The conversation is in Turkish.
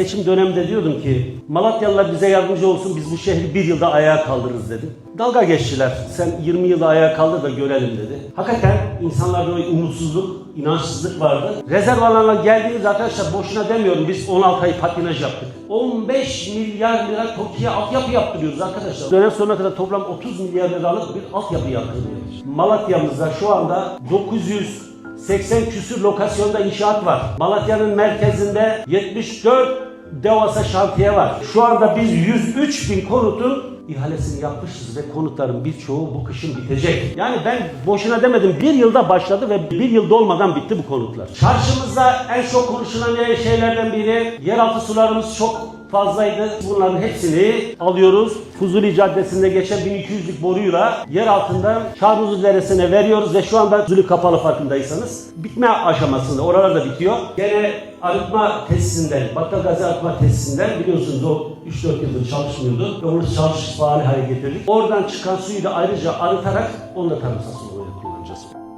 seçim döneminde diyordum ki Malatyalılar bize yardımcı olsun biz bu şehri bir yılda ayağa kaldırırız dedim. Dalga geçtiler. Sen 20 yılda ayağa kaldır da görelim dedi. Hakikaten insanlarda o umutsuzluk, inançsızlık vardı. Rezerv alanına geldiğimiz arkadaşlar boşuna demiyorum biz 16 ay patinaj yaptık. 15 milyar lira TOKİ'ye altyapı yaptırıyoruz arkadaşlar. Dönem sonuna kadar toplam 30 milyar liralık bir altyapı yaptırıyoruz. Malatya'mızda şu anda 980 küsür lokasyonda inşaat var. Malatya'nın merkezinde 74 devasa şantiye var. Şu anda biz 103 bin konutun ihalesini yapmışız ve konutların birçoğu bu kışın bitecek. Yani ben boşuna demedim bir yılda başladı ve bir yıl dolmadan bitti bu konutlar. Çarşımızda en çok konuşulan şeylerden biri yeraltı sularımız çok fazlaydı. Bunların hepsini alıyoruz. Fuzuli Caddesi'nde geçen 1200'lük boruyla yer altından Şarmuzu Deresi'ne veriyoruz ve şu anda Fuzuli kapalı farkındaysanız bitme aşamasında. Oralar da bitiyor. Gene arıtma tesisinden, Battal Gazi Arıtma Tesisinden biliyorsunuz o 3-4 yıldır çalışmıyordu ve onu çalışış hale getirdik. Oradan çıkan suyu da ayrıca arıtarak onu da tarımsal sulama kullanacağız.